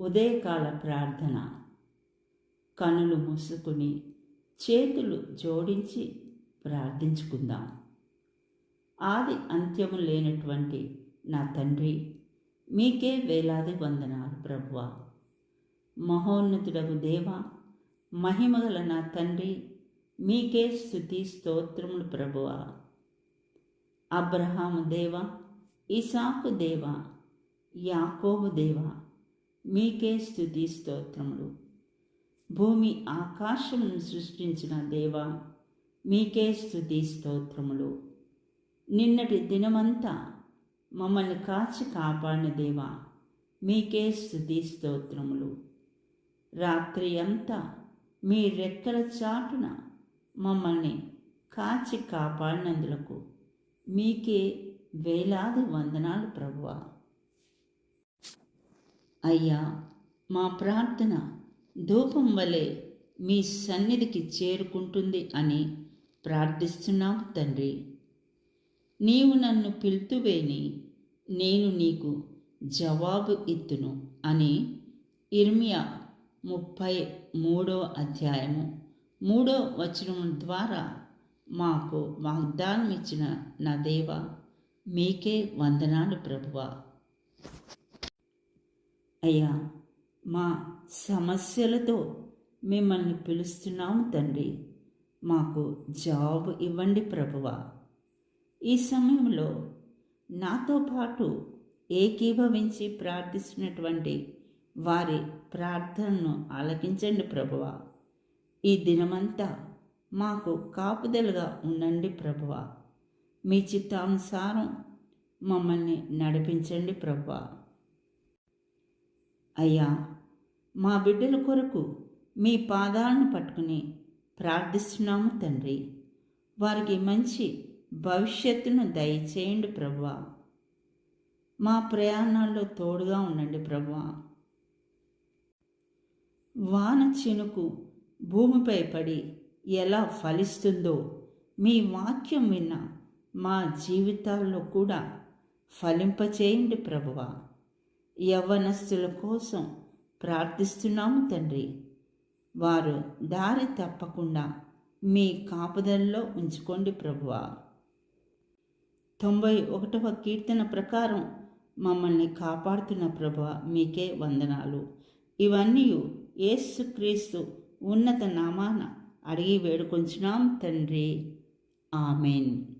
ఉదయకాల ప్రార్థన. కనులు మూసుకుని చేతులు జోడించి ప్రార్థించుకుందాం. ఆది అంత్యము లేనటువంటి నా తండ్రి మీకే వేలాది వందనాలు ప్రభువ. మహోన్నతుడగు దేవ మహిమగల నా తండ్రి మీకే స్థుతి స్తోత్రములు ప్రభువ. అబ్రహాము దేవ ఇసాకు దేవ యాకోబు దేవ మీకే స్థుతి స్తోత్రములు. భూమి ఆకాశమును సృష్టించిన దేవ మీకే స్థుతి స్తోత్రములు. నిన్నటి దినమంతా మమ్మల్ని కాచి కాపాడిన దేవ మీకే స్థుతి స్తోత్రములు. రాత్రి అంతా మీ రెక్కల చాటున మమ్మల్ని కాచి కాపాడినందులకు మీకే వేలాది వందనాలు ప్రభువా. అయ్యా మా ప్రార్థన ధూపం వలె మీ సన్నిధికి చేరుకుంటుంది అని ప్రార్థిస్తున్నాం తండ్రి. నీవు నన్ను పిలుతువేని నేను నీకు జవాబు ఇత్తును అని ఇర్మియా ముప్పై మూడో అధ్యాయము మూడో వచనం ద్వారా మాకు వాగ్దానం ఇచ్చిన నా దేవ మీకే వందనాలు ప్రభువా. అయ్యా మా సమస్యలతో మిమ్మల్ని పిలుస్తున్నాము తండ్రి. మాకు జాబ్ ఇవ్వండి ప్రభువా. ఈ సమయంలో నాతో పాటు ఏకీభవించి ప్రార్థిస్తున్నటువంటి వారి ప్రార్థనను ఆలకించండి ప్రభువా. ఈ దినమంతా మాకు కాపుదలుగా ఉండండి ప్రభువా. మీ చిత్తానుసారం మమ్మల్ని నడిపించండి ప్రభువా. అయ్యా మా బిడ్డల కొరకు మీ పాదాలను పట్టుకుని ప్రార్థిస్తున్నాము తండ్రి. వారికి మంచి భవిష్యత్తును దయచేయండి ప్రభా మా ప్రయాణాల్లో తోడుగా ఉండండి ప్రభువా. వాన చినుకు భూమిపై పడి ఎలా ఫలిస్తుందో మీ వాక్యం విన్న మా జీవితాల్లో కూడా ఫలింపచేయండి ప్రభువా. యవ్వనస్తుల కోసం ప్రార్థిస్తున్నాము తండ్రి. వారు దారి తప్పకుండా మీ కాపుదల్లో ఉంచుకోండి ప్రభువా. తొంభై ఒకటవ కీర్తన ప్రకారం మమ్మల్ని కాపాడుతున్న ప్రభు మీకే వందనాలు. ఇవన్నీ యేసుక్రీస్తు ఉన్నత నామాన అడిగి వేడుకొంచున్నాం తండ్రి. ఆమెన్.